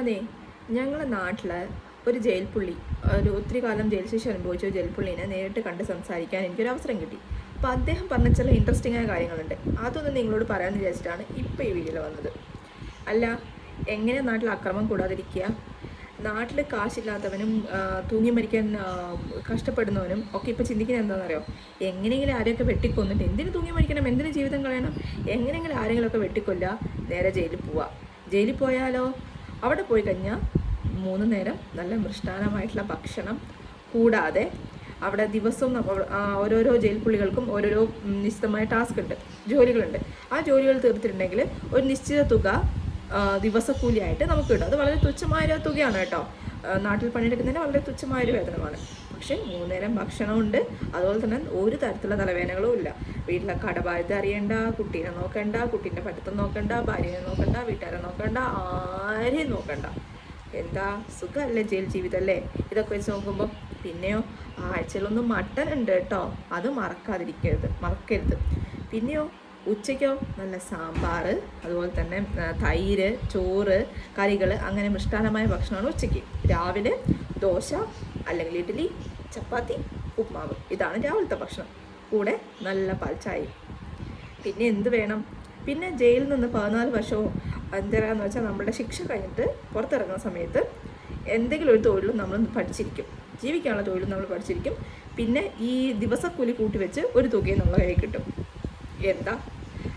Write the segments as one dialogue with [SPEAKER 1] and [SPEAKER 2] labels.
[SPEAKER 1] അതെ. ഞങ്ങളുടെ നാട്ടിൽ ഒരു ജയിൽ പുള്ളി ഒരു ഒത്തിരി കാലം ജയിൽ ശിക്ഷ അനുഭവിച്ച ജയിൽ പുള്ളിനെ നേരിട്ട് കണ്ട് സംസാരിക്കാൻ എനിക്കൊരു അവസരം കിട്ടി. അപ്പോൾ അദ്ദേഹം പറഞ്ഞ ചില ഇൻട്രസ്റ്റിംഗ് ആയ കാര്യങ്ങളുണ്ട്. അതൊന്നും നിങ്ങളോട് പറയാമെന്ന് വിചാരിച്ചിട്ടാണ് ഇപ്പോൾ ഈ വീഡിയോയിൽ വന്നത്. അല്ല എങ്ങനെ നാട്ടിൽ അക്രമം കൂടാതിരിക്കുക? നാട്ടിൽ കാശില്ലാത്തവനും തൂങ്ങി മരിക്കാൻ കഷ്ടപ്പെടുന്നവനും ഒക്കെ ഇപ്പോൾ ചിന്തിക്കുന്നത് എന്താണെന്നറിയോ എങ്ങനെയെങ്കിലും ആരെയൊക്കെ വെട്ടിക്കൊന്നിട്ട് എന്തിനു തൂങ്ങി മരിക്കണം? എന്തിനു ജീവിതം കളയണം? എങ്ങനെയെങ്കിലും ആരെങ്കിലുമൊക്കെ വെട്ടിക്കൊല്ലുക? നേരെ ജയിലിൽ പോവുക. ജയിലിൽ പോയാലോ? അവിടെ പോയി കഴിഞ്ഞാൽ മൂന്ന് നേരം നല്ല മൃഷ്ടാനമായിട്ടുള്ള ഭക്ഷണം കൂടാതെ അവിടെ ദിവസവും ഓരോരോ ജയിൽ പുള്ളികൾക്കും ഓരോരോ നിശ്ചിതമായ ടാസ്ക് ഉണ്ട് ജോലികളുണ്ട്. ആ ജോലികൾ തീർത്തിട്ടുണ്ടെങ്കിൽ ഒരു നിശ്ചിത തുക ദിവസക്കൂലിയായിട്ട് നമുക്ക് കിട്ടും. അത് വളരെ തുച്ഛമായ തുകയാണ് കേട്ടോ. നാട്ടിൽ പണിയെടുക്കുന്നതിന് വളരെ തുച്ഛമായൊരു വേതനമാണ്. പക്ഷേ മൂന്നേരം ഭക്ഷണമുണ്ട്. അതുപോലെ തന്നെ ഒരു തരത്തിലുള്ള തലവേദനകളും ഇല്ല. വീട്ടിലെ കടബാധ്യത അറിയണ്ട കുട്ടീനെ നോക്കണ്ട കുട്ടീന്റെ പഠിത്തം നോക്കണ്ട ഭാര്യനെ നോക്കണ്ട വീട്ടുകാരെ നോക്കണ്ട ആരെയും നോക്കണ്ട. എന്താ? സുഖമല്ലേ ജയിൽ ജീവിതമല്ലേ ഇതൊക്കെ വെച്ച് നോക്കുമ്പോൾ പിന്നെയോ ആഴ്ചയിലൊന്നും മട്ടൻ ഉണ്ട് കേട്ടോ. അത് മറക്കാതിരിക്കരുത് മറക്കരുത്. പിന്നെയോ ഉച്ചയ്ക്കോ നല്ല സാമ്പാർ അതുപോലെ തന്നെ തൈര് ചോറ് കറികൾ അങ്ങനെ മിഷ്ടാനമായ ഭക്ഷണമാണ് ഉച്ചയ്ക്ക്. രാവിലെ ദോശ അല്ലെങ്കിൽ ഇഡ്ഡലി ചപ്പാത്തി ഉപ്മാവ്. ഇതാണ് രാവിലത്തെ ഭക്ഷണം. കൂടെ നല്ല പാൽച്ചായയും പിന്നെ എന്ത് വേണം? പിന്നെ ജയിലിൽ നിന്ന് പതിനാല് വർഷവും എന്തരാന്ന് വെച്ചാൽ നമ്മുടെ ശിക്ഷ കഴിഞ്ഞിട്ട് പുറത്തിറങ്ങുന്ന സമയത്ത് എന്തെങ്കിലും ഒരു തൊഴിലും നമ്മൾ പഠിച്ചിരിക്കും. ജീവിക്കാനുള്ള തൊഴിലും നമ്മൾ പഠിച്ചിരിക്കും. പിന്നെ ഈ ദിവസക്കൂലി കൂട്ടി വെച്ച് ഒരു തുകയും നമ്മളെ കയ്യിൽ കിട്ടും. എന്താ?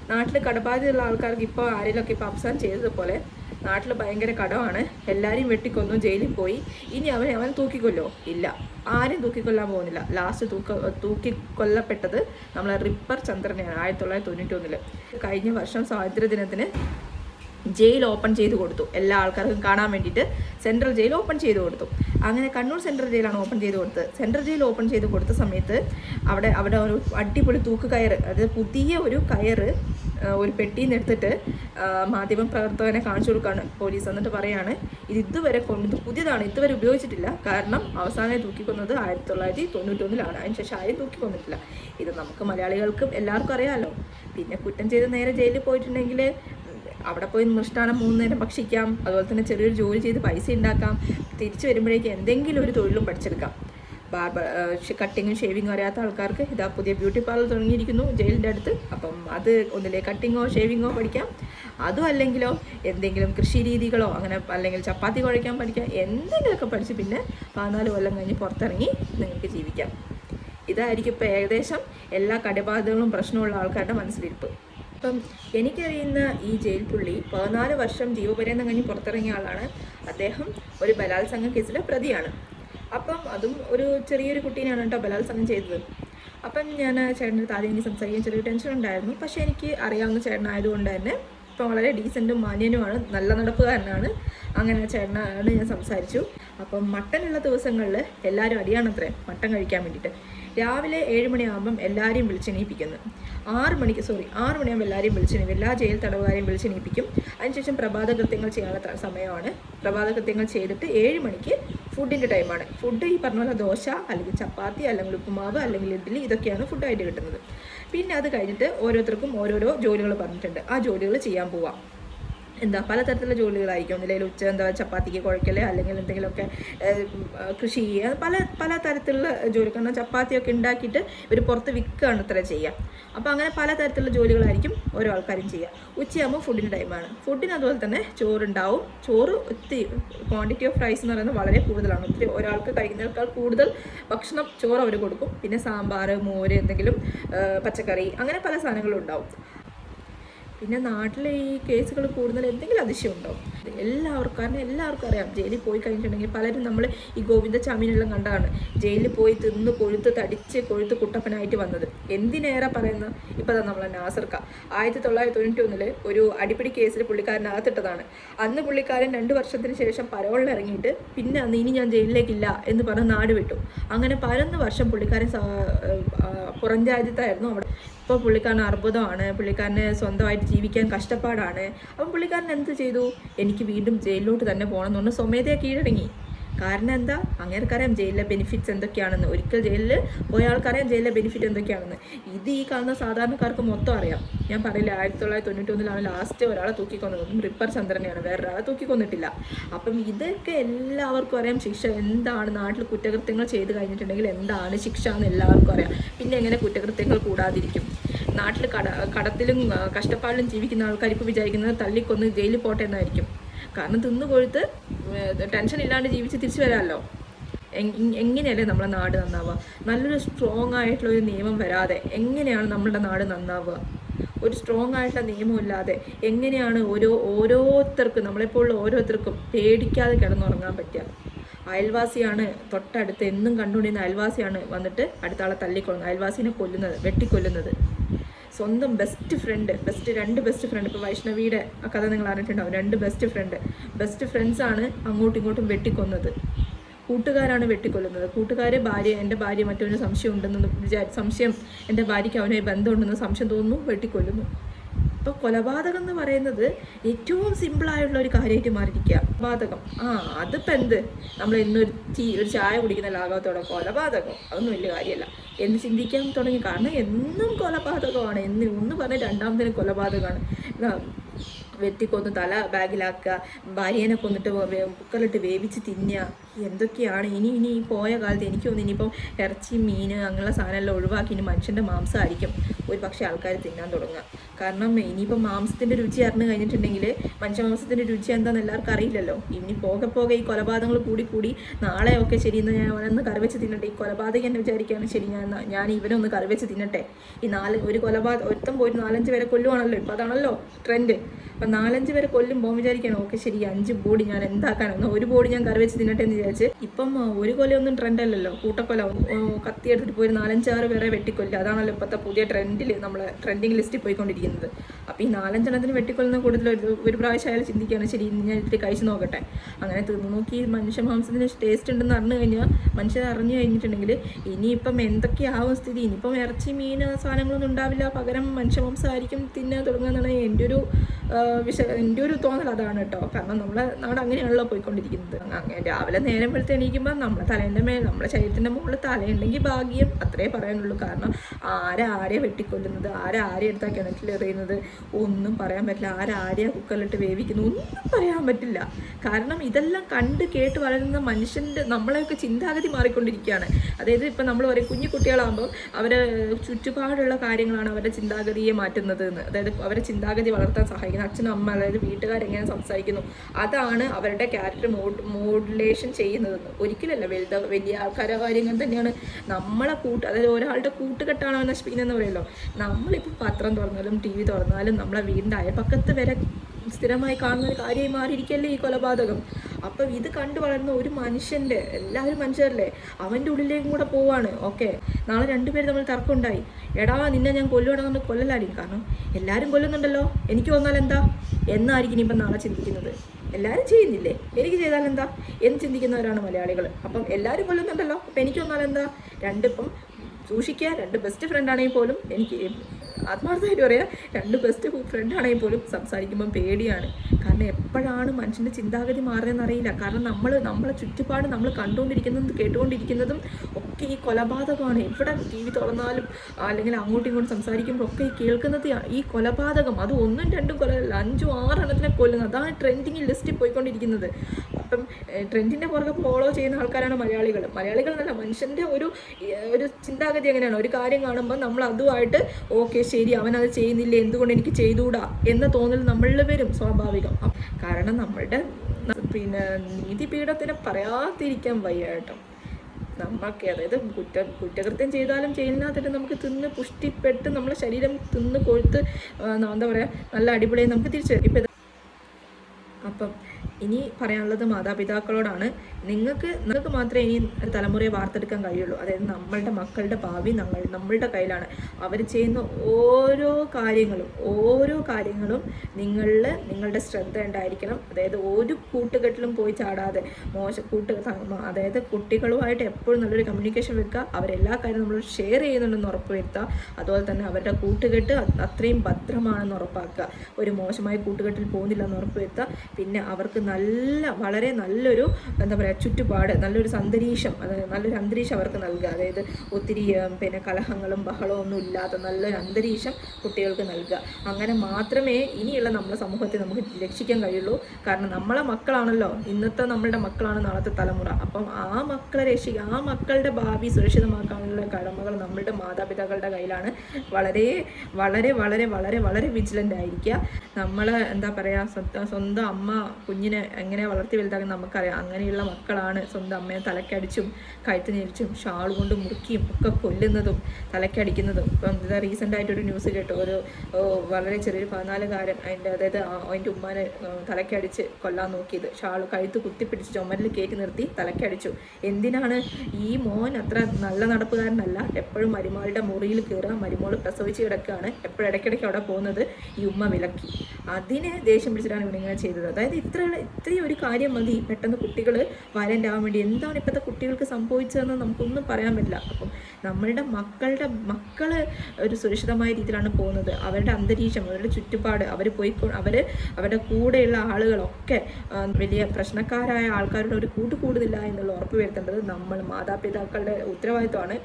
[SPEAKER 1] നാട്ടിൽ കടബാധ്യതയുള്ള ആൾക്കാർക്ക് ഇപ്പോൾ ആരെങ്കിലുമൊക്കെ ഇപ്പോൾ അവസാനം ചെയ്തതുപോലെ നാട്ടിൽ ഭയങ്കര കടമാണ്. എല്ലാവരെയും വെട്ടിക്കൊന്നു ജയിലിൽ പോയി. ഇനി അവനെ അവൻ തൂക്കിക്കൊല്ലോ? ഇല്ല. ആരും തൂക്കിക്കൊല്ലാൻ പോകുന്നില്ല. ലാസ്റ്റ് തൂക്ക തൂക്കിക്കൊല്ലപ്പെട്ടത് നമ്മളെ റിപ്പർ ചന്ദ്രനെയാണ് ആയിരത്തി തൊള്ളായിരത്തി തൊണ്ണൂറ്റി ഒന്നിൽ കഴിഞ്ഞ വർഷം സ്വാതന്ത്ര്യ ദിനത്തിന് ജയിൽ ഓപ്പൺ ചെയ്ത് കൊടുത്തു. എല്ലാ ആൾക്കാർക്കും കാണാൻ വേണ്ടിയിട്ട് സെൻട്രൽ ജയിൽ ഓപ്പൺ ചെയ്ത് കൊടുത്തു. അങ്ങനെ കണ്ണൂർ സെൻട്രൽ ജയിലാണ് ഓപ്പൺ ചെയ്ത് കൊടുത്തത്. സെൻട്രൽ ജയിൽ ഓപ്പൺ ചെയ്ത് കൊടുത്ത സമയത്ത് അവിടെ അവിടെ ഒരു അടിപൊളി തൂക്ക് കയറ് അതായത് പുതിയ ഒരു കയറ് ഒരു പെട്ടിയിൽ നിന്ന് എടുത്തിട്ട് മാധ്യമ പ്രവർത്തകനെ കാണിച്ചു കൊടുക്കുകയാണ് പോലീസ് എന്നിട്ട് പറയാണ് ഇത് ഇതുവരെ കൊണ്ട് പുതിയതാണ്. ഇതുവരെ ഉപയോഗിച്ചിട്ടില്ല. കാരണം അവസാനം തൂക്കിക്കൊന്നത് ആയിരത്തി തൊള്ളായിരത്തി തൊണ്ണൂറ്റൊന്നിലാണ് അതിന് ശേഷം ആരും തൂക്കിക്കൊന്നിട്ടില്ല ഇത് നമുക്ക് മലയാളികൾക്കും എല്ലാവർക്കും അറിയാമല്ലോ പിന്നെ കുറ്റം ചെയ്ത് നേരെ ജയിലിൽ പോയിട്ടുണ്ടെങ്കിൽ അവിടെ പോയി മൃഷ്ടാനം മൂന്ന് നേരം ഭക്ഷിക്കാം. അതുപോലെ തന്നെ ചെറിയൊരു ജോലി ചെയ്ത് പൈസ ഉണ്ടാക്കാം. തിരിച്ചു വരുമ്പോഴേക്കും എന്തെങ്കിലും ഒരു തൊഴിലും പഠിച്ചെടുക്കാം. ബാർബർ കട്ടിങ്ങും ഷേവിങ്ങും അറിയാത്ത ആൾക്കാർക്ക് ഇതാ പുതിയ ബ്യൂട്ടി പാർലർ തുടങ്ങിയിരിക്കുന്നു ജയിലിന്റെ അടുത്ത്. അപ്പം അത് ഒന്നിലെ കട്ടിങ്ങോ ഷേവിങ്ങോ പഠിക്കാം. അതും അല്ലെങ്കിലോ എന്തെങ്കിലും കൃഷി രീതികളോ അങ്ങനെ അല്ലെങ്കിൽ ചപ്പാത്തി കുഴയ്ക്കാൻ പഠിക്കാം. എന്തെങ്കിലുമൊക്കെ പഠിച്ച് പിന്നെ പതിനാല് കൊല്ലം കഴിഞ്ഞ് പുറത്തിറങ്ങി നിങ്ങൾക്ക് ജീവിക്കാം. ഇതായിരിക്കും ഇപ്പോൾ ഏകദേശം എല്ലാ കടബാധകളും പ്രശ്നമുള്ള ആൾക്കാരുടെ മനസ്സിലിരിപ്പ്. അപ്പം എനിക്കറിയുന്ന ഈ ജയിൽ പുള്ളി പതിനാല് വർഷം ജീവപര്യന്തം കഴിഞ്ഞ് പുറത്തിറങ്ങിയ ആളാണ്. അദ്ദേഹം ഒരു ബലാത്സംഗ കേസിലെ പ്രതിയാണ്. അപ്പം അതും ഒരു ചെറിയൊരു കുട്ടീനെയാണ് കേട്ടോ ബലാത്സംഗം ചെയ്തത്. അപ്പം ഞാൻ ചേട്ടന്റെ ആദ്യം എനിക്ക് സംസാരിക്കാൻ ചെറിയൊരു ടെൻഷൻ ഉണ്ടായിരുന്നു. പക്ഷേ എനിക്ക് അറിയാവുന്ന ചേട്ടനായതുകൊണ്ട് തന്നെ ഇപ്പം വളരെ ഡീസന്റും മാന്യനുമാണ്. നല്ല നടപ്പുകാരനാണ്. അങ്ങനെ ചേട്ടനാണ് ഞാൻ സംസാരിച്ചു. അപ്പം മട്ടനുള്ള ദിവസങ്ങളിൽ എല്ലാവരും അടിയാണത്രേ. മട്ടൻ കഴിക്കാൻ വേണ്ടിയിട്ട്. രാവിലെ ഏഴ് മണിയാകുമ്പം എല്ലാവരെയും വിളിച്ചെണീപ്പിക്കുന്നു. ആറ് മണിക്ക് സോറി ആറ് മണിയാകുമ്പോൾ എല്ലാവരെയും വിളിച്ചെണീപ്പിക്കും എല്ലാ ജയിൽ തടവുകാരെയും വിളിച്ചെണീപ്പിക്കും. അതിനുശേഷം പ്രഭാത കൃത്യങ്ങൾ ചെയ്യാനുള്ള സമയമാണ്. പ്രഭാത കൃത്യങ്ങൾ ചെയ്തിട്ട് ഏഴ് മണിക്ക് ഫുഡിന്റെ ടൈമാണ്. ഫുഡ് ഈ പറഞ്ഞ പോലെ ദോശ അല്ലെങ്കിൽ ചപ്പാത്തി അല്ലെങ്കിൽ ഉപ്പുമാവ് അല്ലെങ്കിൽ ഇഡ്ഡലി ഇതൊക്കെയാണ് ഫുഡായിട്ട് കിട്ടുന്നത്. പിന്നെ അത് കഴിഞ്ഞിട്ട് ഓരോരുത്തർക്കും ഓരോരോ ജോലികൾ പറഞ്ഞിട്ടുണ്ട്. ആ ജോലികൾ ചെയ്യാൻ പോവാം. എന്താ പലതരത്തിലുള്ള ജോലികളായിരിക്കും. ഒന്നില്ലെങ്കിൽ ഉച്ച എന്താ ചപ്പാത്തിക്ക് കുഴക്കൽ അല്ലെങ്കിൽ എന്തെങ്കിലുമൊക്കെ കൃഷി ചെയ്യുക പല പല തരത്തിലുള്ള ജോലി കാരണം ചപ്പാത്തിയൊക്കെ ഉണ്ടാക്കിയിട്ട് ഇവർ പുറത്ത് വിൽക്കുകയാണ് ഇത്ര ചെയ്യുക. അപ്പോൾ അങ്ങനെ പല തരത്തിലുള്ള ജോലികളായിരിക്കും ഓരോ ആൾക്കാരും ചെയ്യുക. ഉച്ചയാകുമ്പോൾ ഫുഡിന്റെ ടൈമാണ് ഫുഡിന് അതുപോലെ തന്നെ ചോറുണ്ടാവും. ചോറ് ഒത്തിരി ക്വാണ്ടിറ്റി ഓഫ് റൈസ് എന്ന് പറയുന്നത് വളരെ കൂടുതലാണ്. ഒത്തിരി ഒരാൾക്ക് കഴിക്കുന്നതിനേക്കാൾ കൂടുതൽ ഭക്ഷണം ചോറ് അവർ കൊടുക്കും. പിന്നെ സാമ്പാർ മോര് എന്തെങ്കിലും പച്ചക്കറി അങ്ങനെ പല സാധനങ്ങളും ഉണ്ടാവും. പിന്നെ നാട്ടിൽ ഈ കേസുകൾ കൂടുതൽ എന്തെങ്കിലും അതിശയമുണ്ടോ എല്ലാവർക്കും കാരണം എല്ലാവർക്കും അറിയാം. ജയിലിൽ പോയി കഴിഞ്ഞിട്ടുണ്ടെങ്കിൽ പലരും നമ്മൾ ഈ ഗോവിന്ദ ചാമീനെല്ലാം കണ്ടതാണ് ജയിലിൽ പോയി തിന്ന് കൊഴുത്ത് തടിച്ച് കൊഴുത്ത് കുട്ടപ്പനായിട്ട് വന്നത്. എന്തിനേറെ പറയുന്ന? ഇപ്പോൾ നമ്മളെ നാസർക്ക ആയിരത്തി തൊള്ളായിരത്തി തൊണ്ണൂറ്റി ഒന്നിൽ ഒരു അടിപിടി കേസിൽ പുള്ളിക്കാരനകത്തിട്ടതാണ് അന്ന് പുള്ളിക്കാരൻ രണ്ട് വർഷത്തിന് ശേഷം പരോളിൽ ഇറങ്ങിയിട്ട് പിന്നെ അന്ന് ഇനി ഞാൻ ജയിലിലേക്കില്ല എന്ന് പറഞ്ഞ് നാട് വിട്ടു. അങ്ങനെ പതിനൊന്ന് വർഷം പുള്ളിക്കാരൻ പുറം രാജ്യത്തായിരുന്നു അവിടെ. ഇപ്പോൾ പുള്ളിക്കാരന് അർബുദമാണ്. പുള്ളിക്കാരന് സ്വന്തമായിട്ട് ജീവിക്കാൻ കഷ്ടപ്പാടാണ്. അപ്പം പുള്ളിക്കാരൻ എന്ത് ചെയ്തു? എനിക്ക് വീണ്ടും ജയിലിലോട്ട് തന്നെ പോകണം പറഞ്ഞ് സ്വമേധയാ കീഴടങ്ങി. കാരണം എന്താ? അങ്ങനെക്കറിയാം ജയിലിലെ ബെനിഫിറ്റ്സ് എന്തൊക്കെയാണെന്ന്. ഒരിക്കൽ ജയിലിൽ പോയ ആൾക്കറിയാം ജയിലിലെ ബെനിഫിറ്റ് എന്തൊക്കെയാണെന്ന്. ഇത് ഈ കാണുന്ന സാധാരണക്കാർക്ക് മൊത്തം അറിയാം. ഞാൻ പറയില്ല ആയിരത്തി തൊള്ളായിരത്തി തൊണ്ണൂറ്റി ഒന്നിലാണ് ലാസ്റ്റ് ഒരാളെ തൂക്കിക്കൊന്നത്. റിപ്പർ ചന്ദ്രനെയാണ്. വേറൊരാളെ തൂക്കിക്കൊന്നിട്ടില്ല. അപ്പം ഇതൊക്കെ എല്ലാവർക്കും അറിയാം. ശിക്ഷ എന്താണ്? നാട്ടിൽ കുറ്റകൃത്യങ്ങൾ ചെയ്ത് കഴിഞ്ഞിട്ടുണ്ടെങ്കിൽ എന്താണ് ശിക്ഷ എന്ന് എല്ലാവർക്കും അറിയാം. പിന്നെ എങ്ങനെ കുറ്റകൃത്യങ്ങൾ കൂടാതിരിക്കും? നാട്ടിൽ കട കടത്തിലും കഷ്ടപ്പാടിലും ജീവിക്കുന്ന ആൾക്കാർ ഇപ്പോൾ വിചാരിക്കുന്നത് തള്ളിക്കൊന്ന് ജയിലിൽ പോട്ടെ എന്നായിരിക്കും. കാരണം തിന്നു കൊഴുത്ത് ടെൻഷൻ ഇല്ലാണ്ട് ജീവിച്ച് തിരിച്ചു വരാമല്ലോ. എങ്- എങ്ങനെയല്ലേ നമ്മുടെ നാട് നന്നാവുക? നല്ലൊരു സ്ട്രോങ് ആയിട്ടുള്ള ഒരു നിയമം വരാതെ എങ്ങനെയാണ് നമ്മളുടെ നാട് നന്നാവുക? ഒരു സ്ട്രോങ് ആയിട്ടുള്ള നിയമമില്ലാതെ എങ്ങനെയാണ് ഓരോ ഓരോരുത്തർക്കും നമ്മളെപ്പോലുള്ള ഓരോരുത്തർക്കും പേടിക്കാതെ കിടന്നുറങ്ങാൻ പറ്റുക? അയൽവാസിയാണ് തൊട്ടടുത്ത് എന്നും കണ്ടുകൊണ്ടിരുന്ന അയൽവാസിയാണ് വന്നിട്ട് അടുത്ത ആളെ തല്ലിക്കൊള്ളുന്നത് അയൽവാസിനെ കൊല്ലുന്നത് വെട്ടിക്കൊല്ലുന്നത്. സ്വന്തം ബെസ്റ്റ് ഫ്രണ്ട് ബെസ്റ്റ് രണ്ട് ബെസ്റ്റ് ഫ്രണ്ട് ഇപ്പോൾ വൈഷ്ണവിയുടെ കഥ നിങ്ങൾ അറിഞ്ഞിട്ടുണ്ടാവും. രണ്ട് ബെസ്റ്റ് ഫ്രണ്ട് ബെസ്റ്റ് ഫ്രണ്ട്സാണ് അങ്ങോട്ടും ഇങ്ങോട്ടും വെട്ടിക്കൊന്നത്. കൂട്ടുകാരാണ് വെട്ടിക്കൊല്ലുന്നത്. കൂട്ടുകാർ ഭാര്യ എന്റെ ഭാര്യ മറ്റൊരു സംശയം ഉണ്ടെന്ന് സംശയം എന്റെ ഭാര്യയ്ക്ക് അവനെ ബന്ധമുണ്ടെന്ന് സംശയം തോന്നുന്നു വെട്ടിക്കൊല്ലുന്നു. ഇപ്പോൾ കൊലപാതകം എന്ന് പറയുന്നത് ഏറ്റവും സിമ്പിൾ ആയിട്ടുള്ള ഒരു കാര്യമായിട്ട് മാറിയിരിക്കുക കൊലപാതകം. ആ അതിപ്പോൾ എന്ത്? നമ്മൾ ഇന്നൊരു ടീ ഒരു ചായ കുടിക്കുന്ന ലാഘവത്തോടെ കൊലപാതകം. അതൊന്നും വലിയ കാര്യമല്ല. എന്ന് ചിന്തിക്കാൻ തുടങ്ങി. കാരണം എന്നും കൊലപാതകമാണ്. എന്ന് ഒന്ന് പറഞ്ഞ രണ്ടാമതിന് കൊലപാതകമാണ്. വ്യക്തിക്കൊന്ന് തല ബാഗിലാക്കുക ഭാര്യേനെ കൊന്നിട്ട് കുക്കറിലിട്ട് വേവിച്ച് തിന്നുക. എന്തൊക്കെയാണ്? ഇനി ഇനി പോയ കാലത്ത് എനിക്ക് തോന്നുന്നു ഇനിയിപ്പം ഇറച്ചി മീൻ അങ്ങനെയുള്ള സാധനമെല്ലാം ഒഴിവാക്കി ഇനി മനുഷ്യന്റെ മാംസമായിരിക്കും ഒരു പക്ഷേ ആൾക്കാർ തിന്നാൻ തുടങ്ങുക. കാരണം ഇനിയിപ്പം മാംസത്തിന്റെ രുചി അറിഞ്ഞു കഴിഞ്ഞിട്ടുണ്ടെങ്കിൽ മനുഷ്യ മാംസത്തിന്റെ രുചി എന്താണെന്ന് എല്ലാവർക്കും അറിയില്ലല്ലോ. ഇനി പോകെ പോകെ ഈ കൊലപാതകങ്ങൾ കൂടി കൂടി നാളെ ഒക്കെ ശരി ഇന്ന് ഞാൻ അവനൊന്ന് കറിവെച്ച് തിന്നട്ടെ. ഈ കൊലപാതകം എന്നെ വിചാരിക്കുകയാണ് ശരി ഞാൻ ഞാൻ ഇവനെ ഒന്ന് കറിവെച്ച് തിന്നട്ടെ. ഈ നാല് ഒരു കൊലപാതകം ഒരുത്തം പോയിട്ട് നാലഞ്ച് പേരെ കൊല്ലുവാണല്ലോ. ഇപ്പം അതാണല്ലോ ട്രെൻഡ്. അപ്പം നാലഞ്ച് പേരെ കൊല്ലുമ്പോൾ വിചാരിക്കുകയാണ് ഓക്കെ ശരി അഞ്ച് ബോഡി ഞാൻ എന്താക്കാനോ ഒരു ബോഡി ഞാൻ കറിവെച്ച് തിന്നട്ടെ എന്ന് വിചാരിച്ച്. ഇപ്പം ഒരു കൊലയൊന്നും ട്രെൻഡ് അല്ലല്ലോ. കൂട്ടക്കൊല. കത്തിയെടുത്തിട്ട് പോയി നാലഞ്ചാറ് പേരെ വെട്ടിക്കൊല്ല. അതാണല്ലോ ഇപ്പോഴത്തെ പുതിയ ട്രെൻഡിൽ നമ്മളെ ട്രെൻഡിങ് ലിസ്റ്റിൽ പോയിക്കൊണ്ടിരിക്കുന്നത്. അപ്പോൾ ഈ നാലഞ്ചെണ്ണത്തിന് വെട്ടിക്കൊല്ലുന്ന കൂടുതൽ ഒരു പ്രാവശ്യം അയാൾ ചിന്തിക്കുകയാണ്. ശരി ഞാൻ ഇത്തിരി കഴിച്ച് നോക്കട്ടെ. അങ്ങനെ തിന്നു നോക്കി മനുഷ്യ മാംസത്തിന് ടേസ്റ്റ് ഉണ്ടെന്ന് അറിഞ്ഞു കഴിഞ്ഞാൽ മനുഷ്യർ അറിഞ്ഞു കഴിഞ്ഞിട്ടുണ്ടെങ്കിൽ ഇനിയിപ്പം എന്തൊക്കെയാവും സ്ഥിതി? ഇനിയിപ്പം ഇറച്ചി മീൻ സാധനങ്ങളൊന്നും ഉണ്ടാവില്ല. പകരം മനുഷ്യമാംസമായിരിക്കും തിന്നാൻ തുടങ്ങുക എന്നാണ് എന്റെ ഒരു വിശ എന്റെ ഒരു തോന്നൽ അതാണ് കേട്ടോ. കാരണം നമ്മളെ നാട് അങ്ങനെയാണല്ലോ പോയിക്കൊണ്ടിരിക്കുന്നത്. അങ്ങനെ രാവിലെ നേരം വെളുത്ത് എണീക്കുമ്പോൾ നമ്മളെ തലേന്റെ മേൽ നമ്മുടെ ശരീരത്തിന്റെ മുകളിൽ തലയുണ്ടെങ്കിൽ ഭാഗ്യം. അത്രേ പറയാനുള്ളൂ. കാരണം ആരെ ആരെ വെട്ടിക്കൊല്ലുന്നത്? ആരെ ആരെ എടുത്താൽ കിണറ്റിൽ എറിയുന്നത്? ഒന്നും പറയാൻ പറ്റില്ല. ആരാരെയാ കുക്കറിലിട്ട് വേവിക്കുന്നത്? ഒന്നും പറയാൻ പറ്റില്ല. കാരണം ഇതെല്ലാം കണ്ട് കേട്ട് വളരുന്ന മനുഷ്യന്റെ നമ്മളെയൊക്കെ ചിന്താഗതി മാറിക്കൊണ്ടിരിക്കുകയാണ്. അതായത് ഇപ്പം നമ്മൾ പറയും കുഞ്ഞു കുട്ടികളാകുമ്പോൾ അവരെ ചുറ്റുപാടുള്ള കാര്യങ്ങളാണ് അവരുടെ ചിന്താഗതിയെ മാറ്റുന്നത് എന്ന്. അതായത് അവരെ ചിന്താഗതി വളർത്താൻ സഹായിക്കുന്നത്. അച്ഛനും അമ്മ അതായത് വീട്ടുകാരെങ്ങനെ സംസാരിക്കുന്നു. അതാണ് അവരുടെ ക്യാരക്ടർ മോഡ് മോഡുലേഷൻ ചെയ്യുന്നതെന്ന്. ഒരിക്കലല്ല വലുത വലിയ ആൾക്കാരെ കാര്യങ്ങൾ തന്നെയാണ്. നമ്മളെ കൂട്ട് അതായത് ഒരാളുടെ കൂട്ടുകെട്ടാണോ നശിപ്പിക്കുന്നതെന്ന് പറയുമല്ലോ. നമ്മളിപ്പോൾ പത്രം തുറന്നാലും ടി വി തുറന്നാലും നമ്മളെ വീടിന്റെ അയൽപ്പക്കത്ത് വരെ സ്ഥിരമായി കാണുന്ന ഒരു കാര്യമായി മാറിയിരിക്കല്ലേ ഈ കൊലപാതകം? അപ്പം ഇത് കണ്ടു വളർന്ന ഒരു മനുഷ്യന്റെ എല്ലാവരും മനുഷ്യരല്ലേ? അവന്റെ ഉള്ളിലേക്കും കൂടെ പോവാണ്. ഓക്കെ. നാളെ രണ്ടുപേരും തമ്മിൽ തർക്കമുണ്ടായി. എടാ നിന്നെ ഞാൻ കൊല്ലുവാണെന്ന് കൊല്ലലായിരിക്കും കാരണം എല്ലാവരും കൊല്ലുന്നുണ്ടല്ലോ. എനിക്ക് വന്നാൽ എന്താ? എന്നായിരിക്കും ഇനിയിപ്പം നാളെ ചിന്തിക്കുന്നത്. എല്ലാവരും ചെയ്യുന്നില്ലേ? എനിക്ക് ചെയ്താൽ എന്താ? എന്ന് ചിന്തിക്കുന്നവരാണ് മലയാളികൾ. അപ്പം എല്ലാവരും കൊല്ലുന്നുണ്ടല്ലോ. അപ്പം എനിക്ക് വന്നാൽ എന്താ? രണ്ടിപ്പം സൂക്ഷിക്കുക. രണ്ട് ബെസ്റ്റ് ഫ്രണ്ട് ആണെങ്കിൽ പോലും എനിക്ക് ആത്മാർത്ഥമായിട്ട് പറയാം രണ്ട് ബെസ്റ്റ് ഫ്രണ്ട് ആണെങ്കിൽ പോലും സംസാരിക്കുമ്പോൾ പേടിയാണ്. കാരണം എപ്പോഴാണ് മനുഷ്യന്റെ ചിന്താഗതി മാറുന്നതെന്ന് അറിയില്ല. കാരണം നമ്മൾ നമ്മളെ ചുറ്റുപാട് നമ്മൾ കണ്ടുകൊണ്ടിരിക്കുന്നതും കേട്ടുകൊണ്ടിരിക്കുന്നതും ഒക്കെ ഈ കൊലപാതകമാണ്. എവിടെ ടി വി തുറന്നാലും അല്ലെങ്കിൽ അങ്ങോട്ടും ഇങ്ങോട്ടും സംസാരിക്കുമ്പോൾ ഒക്കെ കേൾക്കുന്നത് ഈ കൊലപാതകം. അത് ഒന്നും രണ്ടും കൊലല്ല അഞ്ചും ആറെണ്ണത്തിനെ കൊല്ലുന്നത്. അതാണ് ട്രെൻഡിങ് ലിസ്റ്റിൽ പോയിക്കൊണ്ടിരിക്കുന്നത്. അപ്പം ട്രെൻഡിന്റെ പുറകെ ഫോളോ ചെയ്യുന്ന ആൾക്കാരാണ് മലയാളികൾ. മലയാളികൾ എന്നല്ല മനുഷ്യന്റെ ഒരു ഒരു ചിന്താഗതി എങ്ങനെയാണ്? ഒരു കാര്യം കാണുമ്പോൾ നമ്മൾ അതുമായിട്ട് ഓക്കെ ശരി അവൻ അത് ചെയ്യുന്നില്ല? എന്തുകൊണ്ട് എനിക്ക് ചെയ്തുകൂടാ? എന്ന തോന്നൽ നമ്മളിൽ വരും സ്വാഭാവികം. കാരണം നമ്മളുടെ പിന്നെ നീതിപീഠത്തിനെ പറയാതിരിക്കാൻ വയ്യ കേട്ടോ. നമുക്ക് അതായത് കുറ്റ കുറ്റകൃത്യം ചെയ്താലും ചെയ്യുന്നതിന് നമുക്ക് തിന്ന് പുഷ്ടിപ്പെട്ട് നമ്മളെ ശരീരം തിന്ന് കൊഴുത്ത് എന്താ പറയുക നല്ല അടിപൊളിയായി നമുക്ക് തിരിച്ചു ഇപ്പം അപ്പം ഇനി പറയാനുള്ളത് മാതാപിതാക്കളോടാണ്. നിങ്ങൾക്ക് നിങ്ങൾക്ക് മാത്രമേ ഇനി തലമുറയെ വാർത്തെടുക്കാൻ കഴിയുള്ളൂ. അതായത് നമ്മളുടെ മക്കളുടെ ഭാവി നമ്മൾ നമ്മളുടെ കയ്യിലാണ്. അവർ ചെയ്യുന്ന ഓരോ കാര്യങ്ങളും ഓരോ കാര്യങ്ങളും നിങ്ങളിൽ നിങ്ങളുടെ ശ്രദ്ധ ഉണ്ടായിരിക്കണം. അതായത് ഒരു കൂട്ടുകെട്ടിലും പോയി ചാടാതെ മോശം കൂട്ട് അതായത് കുട്ടികളുമായിട്ട് എപ്പോഴും നല്ലൊരു കമ്മ്യൂണിക്കേഷൻ വെക്കുക. അവരെല്ലാ കാര്യവും നമ്മൾ ഷെയർ ചെയ്യുന്നുണ്ടെന്ന് ഉറപ്പുവരുത്തുക. അതുപോലെ തന്നെ അവരുടെ കൂട്ടുകെട്ട് അത് അത്രയും ഭദ്രമാണെന്ന് ഉറപ്പാക്കുക. ഒരു മോശമായ കൂട്ടുകെട്ടിൽ പോകുന്നില്ല എന്ന് ഉറപ്പ് വരുത്തുക പിന്നെ അവർക്ക് നല്ല വളരെ നല്ലൊരു എന്താ പറയുക ചുറ്റുപാട് നല്ലൊരു അന്തരീക്ഷം അതായത് നല്ലൊരു അന്തരീക്ഷം അവർക്ക് നൽകുക. അതായത് ഒത്തിരി പിന്നെ കലഹങ്ങളും ബഹളവും ഒന്നും ഇല്ലാത്ത നല്ലൊരു അന്തരീക്ഷം കുട്ടികൾക്ക് നൽകുക. അങ്ങനെ മാത്രമേ ഇനിയുള്ള നമ്മുടെ സമൂഹത്തെ നമുക്ക് രക്ഷിക്കാൻ കഴിയുള്ളൂ. കാരണം നമ്മളെ മക്കളാണല്ലോ. ഇന്നത്തെ നമ്മളുടെ മക്കളാണ് നാളത്തെ തലമുറ. അപ്പം ആ മക്കളെ രക്ഷിക്കുക ആ മക്കളുടെ ഭാവി സുരക്ഷിതമാക്കാനുള്ള കടമകൾ നമ്മളുടെ മാതാപിതാക്കളുടെ കയ്യിലാണ്. വളരെ വളരെ വളരെ വളരെ വളരെ വിജിലന്റ് ആയിരിക്കുക. നമ്മൾ എന്താ പറയുക സ്വന്തം സ്വന്തം അമ്മ കുഞ്ഞിനെ എങ്ങനെ വളർത്തി വലുതാക്കുന്ന നമുക്കറിയാം. അങ്ങനെയുള്ള മക്കളാണ് സ്വന്തം അമ്മയെ തലക്കടിച്ചും കഴുത്ത് ഞെരിച്ചും ഷാൾ കൊണ്ട് മുറുക്കിയും ഒക്കെ കൊല്ലുന്നതും തലക്കടിക്കുന്നതും. ഇപ്പം ഇതാ റീസെന്റ് ആയിട്ടൊരു ന്യൂസ് കേട്ടു. ഒരു വളരെ ചെറിയൊരു പതിനാലുകാരൻ അതിന്റെ അതായത് അതിന്റെ ഉമ്മാനെ തലക്കടിച്ച് കൊല്ലാൻ നോക്കിയത്. ഷാൾ കഴുത്ത് കുത്തിപ്പിടിച്ച് ചുമരിൽ കയറ്റി നിർത്തി തലക്കടിച്ചു. എന്തിനാണ് ഈ മോൻ അത്ര നല്ല നടപ്പുകാരനല്ല? എപ്പോഴും മരുമകളുടെ മുറിയിൽ കയറുക മരുമോൾ പ്രസവിച്ച് കിടക്കുകയാണ്. എപ്പോഴും ഇടയ്ക്കിടയ്ക്ക് അവിടെ പോകുന്നത് ഈ ഉമ്മ വിലക്കി. അതിനെ ദേഷ്യം പിടിച്ചിട്ടാണ് ഇവിടെ ഇങ്ങനെ ചെയ്തത് അതായത് ഇത്ര ഇത്രയും ഒരു കാര്യം മതി. പെട്ടെന്ന് കുട്ടികൾ വയലന്റ് ആവാൻ വേണ്ടി എന്താണ് ഇപ്പോഴത്തെ കുട്ടികൾക്ക് സംഭവിച്ചതെന്ന് നമുക്കൊന്നും പറയാൻ പറ്റില്ല. അപ്പം നമ്മളുടെ മക്കളുടെ മക്കൾ ഒരു സുരക്ഷിതമായ രീതിയിലാണ് പോകുന്നത്. അവരുടെ അന്തരീക്ഷം അവരുടെ ചുറ്റുപാട് അവർ പോയി അവർ അവരുടെ കൂടെയുള്ള ആളുകളൊക്കെ വലിയ പ്രശ്നക്കാരായ ആൾക്കാരുടെ ഒരു കൂട്ടുകൂടുന്നില്ല എന്നുള്ള ഉറപ്പ് വരുത്തേണ്ടത് നമ്മൾ മാതാപിതാക്കളുടെ ഉത്തരവാദിത്വമാണ്.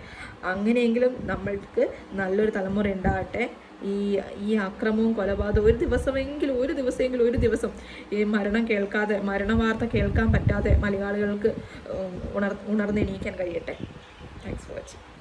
[SPEAKER 1] അങ്ങനെയെങ്കിലും നമ്മൾക്ക് നല്ലൊരു തലമുറ ഉണ്ടാകട്ടെ. ഈ ഈ അക്രമവും കൊലപാതകവും. ഒരു ദിവസമെങ്കിലും ഒരു ദിവസമെങ്കിലും ഒരു ദിവസം ഈ മരണം കേൾക്കാതെ മരണവാർത്ത കേൾക്കാൻ പറ്റാതെ മലയാളികൾക്ക് ഉണർ ഉണർന്നെണീക്കാൻ കഴിയട്ടെ. Thanks for watching